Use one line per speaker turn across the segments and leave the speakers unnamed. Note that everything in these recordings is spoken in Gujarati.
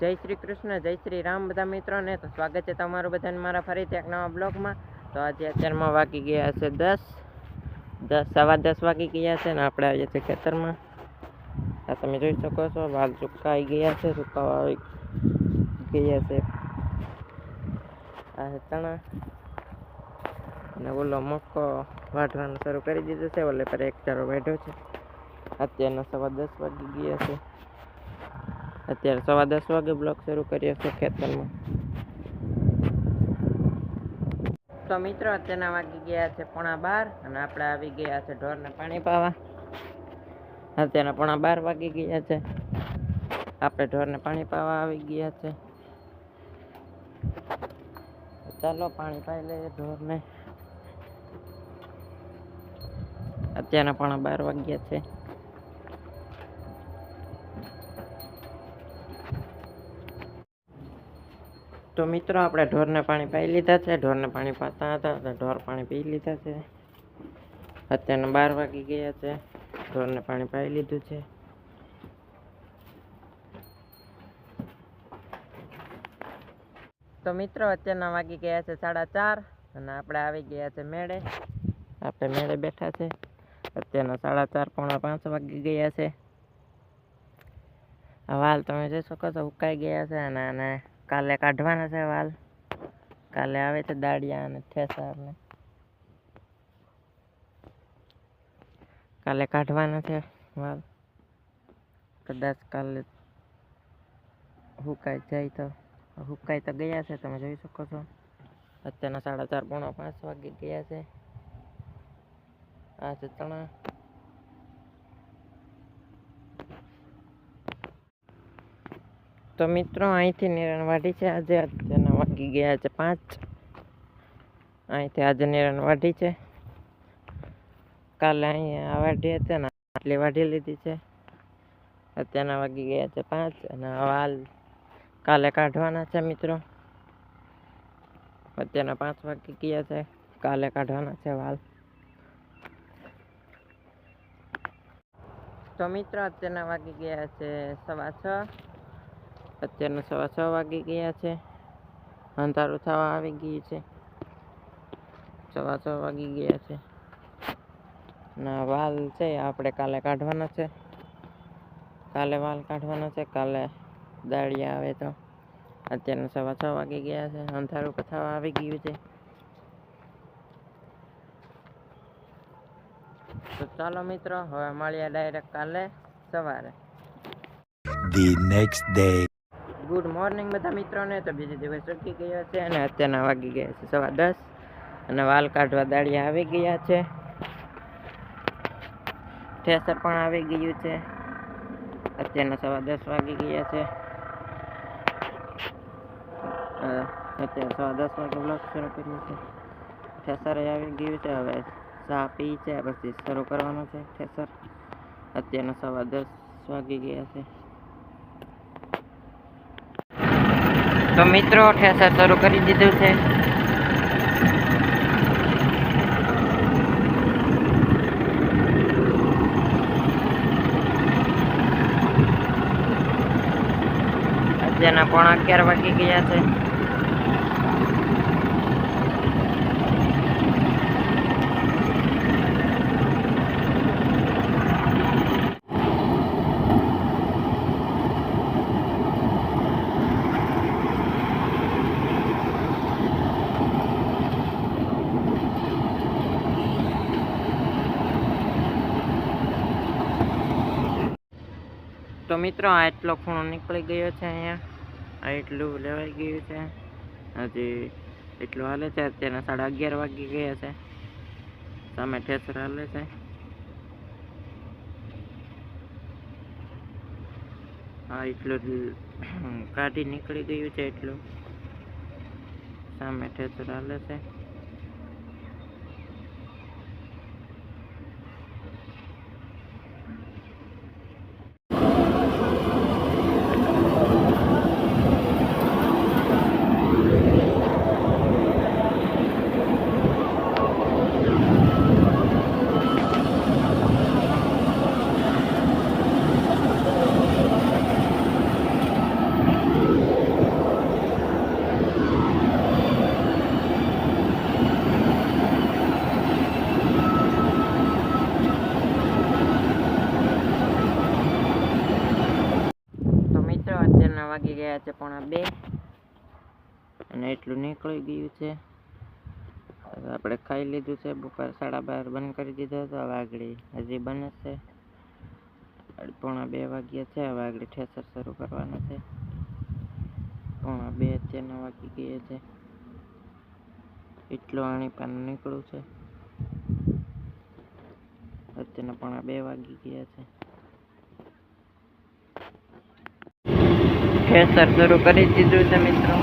જય શ્રી કૃષ્ણ, જય શ્રી રામ બધા મિત્રોને. તો સ્વાગત છે તમારું બધાને મારા ફરીથી એક નવા બ્લોગમાં. તો આજે અત્યારમાં વાગી ગયા છે દસ. દસ, સવા દસ વાગી ગયા છે ને આપણે આવીએ છીએ ખેતરમાં. આ તમે જોઈ શકો છો વાલ સુકાઈ ગયા છે, સુકાવા આવી ગયા છે. આ ચણા. અને ઓલો મક્કો વાઢવાનું શરૂ કરી દીધું છે, ઓલે પર એક ચારો વાઢ્યો છે. અત્યારના સવા દસ વાગી ગયા છે. અત્યારે સવા દસ વાગે બ્લોક શરૂ કર્યો છે ખેતરમાં. તો મિત્રો, અત્યારના વાગી ગયા છે પોણા બાર અને આપણે આવી ગયા છે ઢોરને પાણી પાવા. અત્યારના પોણા બાર વાગી ગયા છે. આપણે ઢોરને પાણી પાવા આવી ગયા છે. ચાલો પાણી પાઈ લઈએ ઢોરને. અત્યારના પોણા બાર વાગ્યા છે. તો મિત્રો, આપણે ઢોરને પાણી પાઈ લીધા છે. ઢોરને પાણી પાતા હતા ઢોર પાણી પી લીધા છે. અત્યારના બાર વાગી ગયા છે. ઢોરને પાણી પાઈ લીધું છે. તો મિત્રો, અત્યારના વાગી ગયા છે સાડા ચાર અને આપણે આવી ગયા છે મેળે. આપણે મેળે બેઠા છે. અત્યારના સાડા ચાર પોણા પાંચ વાગી ગયા છે. વાલ તમે જોઈ શકો છો, ઉકાઈ ગયા છે અને આને કાલે કાઢવાના છે વાલ. કાલે આવે છે દાડિયા અને ઠેસર ને કાલે કાઢવાના છે વાલ. કદાચ કાલે હુકાઈ જાય તો. હુકાઈ તો ગયા છે, તમે જોઈ શકો છો. અત્યારના સાડા ચાર પોણા પાંચ વાગે ગયા છે. આ છે ચણા. તો મિત્રો, અહીંથી નિરણવાડી છે. આજે અત્યારના વાગી ગયા છે પાંચ. અહીંથી આજે નિરણવાડી છે. કાલે અહીંયા વાડી હતી ને આટલી વાઢી લીધી છે. અત્યારના વાગી ગયા છે પાંચ અને વાલ કાલે કાઢવાના છે મિત્રો. અત્યારના પાંચ વાગી ગયા છે. કાલે કાઢવાના છે વાલ તો મિત્રો, અત્યારના વાગી ગયા છે સવા છ. અત્યારના સવા છ વાગી ગયા છે. અંધારું થવા આવી ગયું છે. સવા છ વાગી ગયા છે. ના, વાલ છે, આપણે કાલે કાઢવાના છે. કાલે વાલ કાઢવાના છે, કાલે દાળિયા આવે તો. અત્યારના સવા છ વાગી ગયા છે, અંધારું થવા આવી ગયું છે. તો ચાલો મિત્રો, હવે મળીએ ડાયરેક્ટ કાલે સવારે.
The next day.
Good morning બધા મિત્રોને. તો બીજો દિવસ ચૂકી ગયો છે અને અત્યારના વાગી ગયા છે, સવા દસ. અને વાલ કાઢવા દાળિયા આવી ગયા છે. ઠેસર પણ આવી ગયું છે. અત્યારના સવા દસ વાગી ગયા છે. અત્યારે સવા દસ વાગે બ્લોક શરૂ કર્યું છે. ઠેસર આવી ગયું છે, હવે ચા પી છે, પછી શરૂ કરવાનું છે ઠેસર અત્યારના સવા દસ વાગી ગયા છે. તો મિત્રો ઠેસર શરૂ કરી દીધું છે. અત્યારના પોણા અગિયાર વાગી ગયા છે. તો મિત્રો, આ એટલો ખૂણો નીકળી ગયો છે અહીંયા. એટલું લેવાઈ ગયું છે. હજી એટલું હાલે છે. અત્યારના સાડા અગિયાર વાગી ગયા છે. સામે ઠેસર હાલે છે. હા એટલું કાઢી નીકળી ગયું છે, એટલું. સામે ઠેસર હાલે છે. વાગી ગયા છે પોણા બે. અને એટલું નીકળી ગયું છે. આપણે ખાઈ લીધું છે. બપોર સાડા બાર બંધ કરી દીધો હતો. હવે આગળ હજી બને છે. પોણા બે વાગ્યા છે. હવે આગળ ઠેસર શરૂ કરવાનું છે. પોણા બે અત્યારના વાગી ગયા છે. એટલું આણી પાન નીકળ્યું છે. અત્યારના પોણા બે વાગી ગયા છે. ઠેસર શરૂ કરી દીધું છે મિત્રો.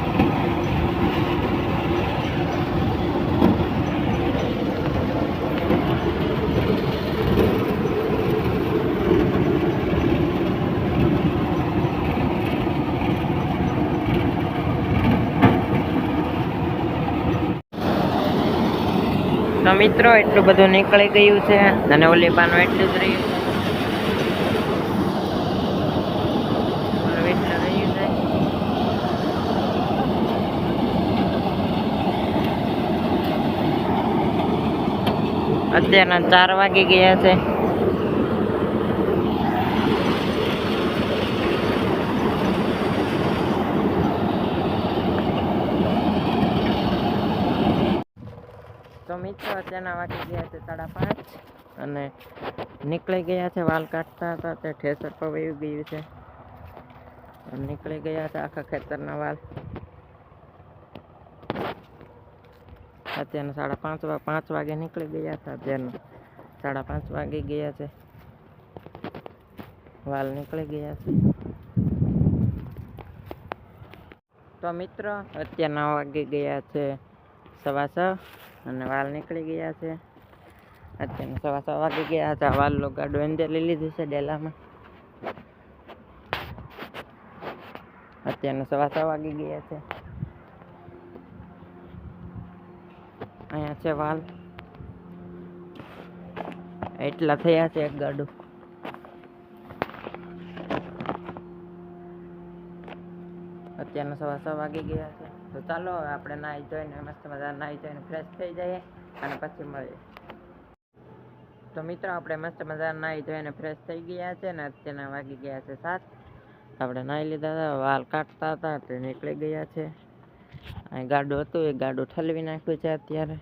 તો મિત્રો, એટલું બધું નીકળી ગયું છે અને ઓલી પાનું એટલું જ રહ્યું છે ઓલું એટલું રહ્યું છે અત્યારના ચાર વાગી ગયા છે. તો મિત્રો, અત્યારના વાગી ગયા છે સાડા પાંચ અને નીકળી ગયા છે વાલ કાઢતા હતા તે ઠેસર પર વહી ગયું છે. નીકળી ગયા છે આખા ખેતરના વાલ. અત્યારના સાડા પાંચ વા પાંચ વાગે નીકળી ગયા હતા અત્યારના. સાડા પાંચ વાગી ગયા છે. વાલ નીકળી ગયા છે. તો મિત્રો, અત્યારના વાગી ગયા છે સવા છ અને વાલ નીકળી ગયા છે. અત્યારના સવા છ વાગી ગયા હતા વાલ ગાડો અંદર લઈ લીધું છે ડેલામાં. અત્યારના સવા છ વાગી ગયા છે. અહીંયા છે વાલ. એટલા થયા છે એક ગાડું. અત્યારના સવા સવા વાગી ગયા છે. તો ચાલો હવે આપણે નાહી ધોઈને, મસ્ત મજા નાહી ધોઈને ફ્રેશ થઈ જઈએ અને પછી મળીએ. તો મિત્રો, આપણે મસ્ત મજા નાહી ધોઈને ફ્રેશ થઈ ગયા છે ને અત્યારના વાગી ગયા છે સાત. આપણે નાહી લીધા હતા, વાલ કાઢતા હતા, તે નીકળી ગયા છે. અહીં ગાડું હતું, એ ગાડું ઠલવી નાખ્યું છે અત્યારે.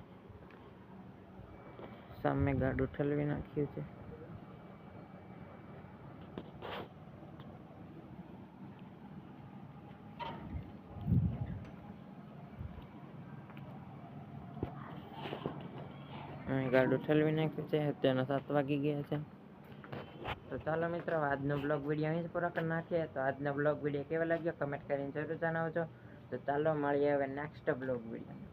સામે ગાડું ઠલવી નાખ્યું છે. ગાડું ઠલવી નાખ્યું છે, અત્યારના સાત વાગી ગયા છે. તો ચાલો મિત્રો, આજનો બ્લોગ વીડિયો અહીં જ પૂરો કરી નાખીએ. તો આજનો બ્લોગ વીડિયો કેવો લાગ્યો? કમેન્ટ કરીને જરૂર જણાવજો. તો ચાલો મળીએ હવે નેક્સ્ટ બ્લોગ વીડિયો